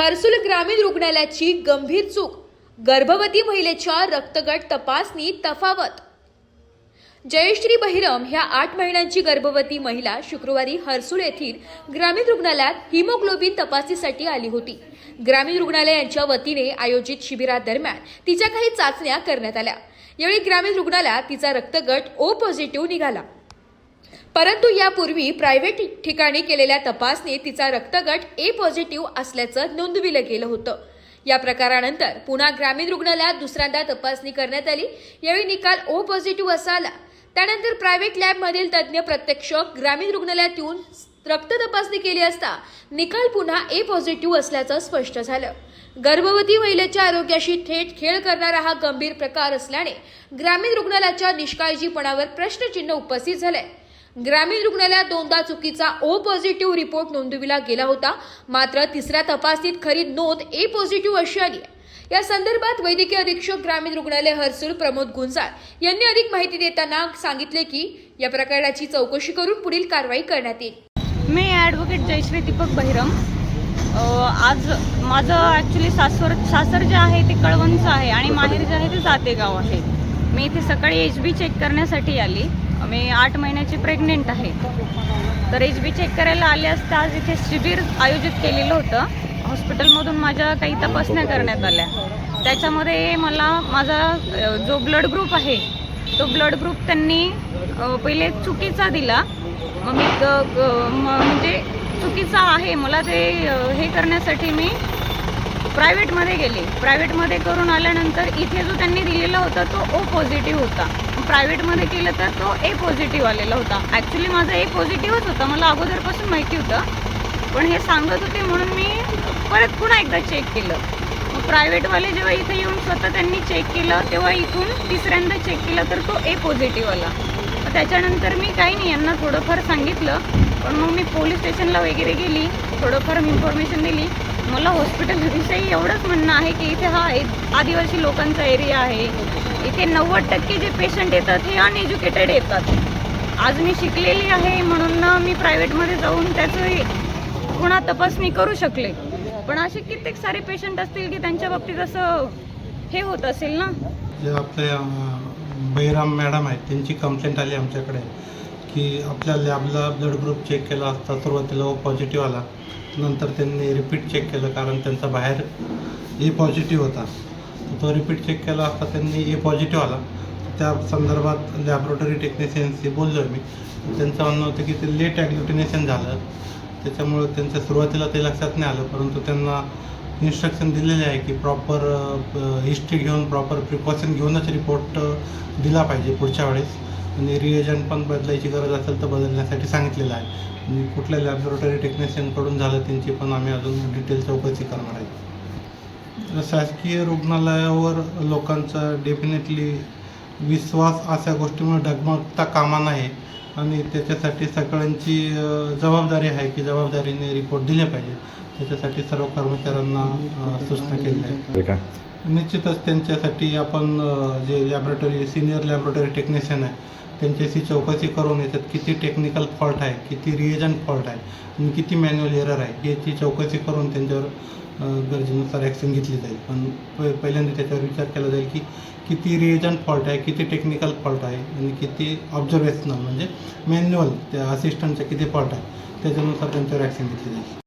हर्सुल ग्रामीण रुग्णालयाची गंभीर चूक गर्भवती महिलेच्या रक्तगट तपासणी तफावत. जयश्री बहिरम ह्या आठ महिन्यांची गर्भवती महिला शुक्रवारी हर्सुल येथील ग्रामीण रुग्णालयात हिमोग्लोबिन तपासणीसाठी आली होती. ग्रामीण रुग्णालय यांच्या वतीने आयोजित शिबिरादरम्यान तिच्या काही चाचण्या करण्यात आल्या. यावेळी ग्रामीण रुग्णालयात तिचा रक्तगट ओ पॉझिटिव्ह निघाला. परंतु यापूर्वी प्रायव्हेट ठिकाणी केलेल्या तपासणीत तिचा रक्तगट ए पॉझिटिव्ह असल्याचं नोंदविलं गेलं होतं. या प्रकारानंतर पुन्हा ग्रामीण रुग्णालयात दुसऱ्यांदा तपासणी करण्यात आली. यावेळी निकाल ओ पॉझिटिव्ह असा आला त्यानंतर प्रायव्हेट लॅबमधील तज्ज्ञ प्रत्यक्ष ग्रामीण रुग्णालयात येऊन रक्त तपासणी केली असता निकाल पुन्हा ए पॉझिटिव्ह असल्याचं स्पष्ट झालं. गर्भवती महिलेच्या आरोग्याशी थेट खेळ करणारा हा गंभीर प्रकार असल्याने ग्रामीण रुग्णालयाच्या निष्काळजीपणावर प्रश्नचिन्ह उपस्थित झालंय. ग्रामीण रुग्णालयात दोनदा चुकीचा ओ पॉझिटिव्ह रिपोर्ट नोंदविला गेला होता. मात्र तिसऱ्या तपासणीत खरी नोंद ए पॉझिटिव्ह अशी आली आहे. या संदर्भात वैद्यकीय अधीक्षक ग्रामीण रुग्णालय हर्सुल प्रमोद गुंजाळ यांनी अधिक माहिती देताना सांगितले की या प्रकरणाची चौकशी करून पुढील कारवाई करण्यात येईल. मी ॲडव्होकेट जयश्री दीपक बहिरम. आज माझं ॲक्च्युली सासर सासर जे आहे ते कळवणचं आहे आणि माहेर जे आहे ते जातेगाव आहे. मी इथे सकाळी एच बी चेक करण्यासाठी आली. मी आठ महिन्याची प्रेग्नेंट आहे. तर एच बी चेक करायला आले असता आज इथे शिबिर आयोजित केलेलं होतं. हॉस्पिटलमधून माझ्या काही तपासण्या करण्यात आल्या. त्याच्यामध्ये मला माझा जो ब्लड ग्रुप आहे तो ब्लड ग्रुप त्यांनी पहिले चुकीचा दिला. मग मी म- म्हणजे चुकीचा आहे. मला ते हे करण्यासाठी मी प्रायव्हेटमध्ये गेले. प्रायव्हेटमध्ये करून आल्यानंतर इथे जो त्यांनी दिलेला होता तो ओ पॉझिटिव्ह होता. प्रायव्हेटमध्ये केलं तर तो ए पॉझिटिव्ह आलेला होता. ॲक्च्युली माझा ए पॉझिटिव्हच होता. मला अगोदरपासून माहिती होतं. पण हे सांगत होते म्हणून मी परत पुन्हा एकदा चेक केलं. मग प्रायव्हेटवाले जेव्हा इथे येऊन स्वतः त्यांनी चेक केलं तेव्हा इथून तिसऱ्यांदा चेक केलं तर तो ए पॉझिटिव्ह आला. त्याच्यानंतर मी काही नाही यांना थोडंफार सांगितलं. पण मग मी पोलीस स्टेशनला वगैरे गेली थोडंफार इन्फॉर्मेशन दिली. मला हॉस्पिटलविषयी एवढंच म्हणणं आहे की इथे हा एक आदिवासी लोकांचा एरिया आहे. इथे नव्वद टक्के जे पेशंट येतात हे अनएज्युकेटेड येतात. आज मी शिकलेली आहे म्हणून ना मी प्रायव्हेटमध्ये जाऊन त्याचं पुन्हा तपासणी करू शकले. पण असे कित्येक सारे पेशंट असतील की त्यांच्या बाबतीत असं हे होत असेल ना? जे आपले बहिराम मॅडम आहेत त्यांची कंप्लेंट आली आमच्याकडे की आपल्या लॅबला ब्लड ग्रुप चेक केला असता सुरुवातीला ओ पॉझिटिव्ह आला. नंतर त्यांनी रिपीट चेक केलं कारण त्यांचा बाहेर ए पॉझिटिव्ह होता. तो रिपीट चेक केला असता त्यांनी ए पॉझिटिव्ह आला. त्या संदर्भात लॅबोरेटरी टेक्निशियनशी बोललो मी. त्यांचं म्हणणं होतं की ते लेट ॲग्लुटिनेशन झालं. त्याच्यामुळं त्यांच्या सुरुवातीला ते लक्षात नाही आलं परंतु त्यांना इन्स्ट्रक्शन दिलेले आहे की प्रॉपर हिस्ट्री घेऊन प्रॉपर प्रिकॉशन घेऊनच रिपोर्ट दिला पाहिजे पुढच्या वेळेस. म्हणजे आणि रिएजंट पण बदलायची गरज असेल तर बदलण्यासाठी सांगितलेलं आहे. आणि कुठल्या लॅबोरेटरी टेक्निशियनकडून झालं त्यांची पण आम्ही अजून डिटेल चौकशी करणार आहे. शासकीय रुग्णालयावर लोकांचा डेफिनेटली विश्वास अशा गोष्टीमुळे डगमगता कामा नये आणि त्याच्यासाठी सगळ्यांची जबाबदारी आहे की जबाबदारीने रिपोर्ट दिले पाहिजे. त्याच्यासाठी सर्व कर्मचाऱ्यांना सूचना केली आहे. निश्चितच त्यांच्यासाठी आपण जे लॅबोरेटरी सिनियर लॅबोरेटरी टेक्निशियन आहे त्यांच्याशी चौकशी करून याच्यात किती टेक्निकल फॉल्ट आहे किती रिएजंट फॉल्ट आहे आणि किती मॅन्युअल एरर आहे याची चौकशी करून त्यांच्यावर गरजेनुसार ॲक्शन घेतली जाईल. पण प- पहिल्यांदा त्याच्यावर विचार केला जाईल की किती रिएजंट फॉल्ट आहे किती टेक्निकल फॉल्ट आहे आणि किती ऑब्झर्वेशनल म्हणजे मॅन्युअल त्या असिस्टंटचे किती फॉल्ट आहे त्याच्यानुसार त्यांच्यावर ॲक्शन घेतली जाईल.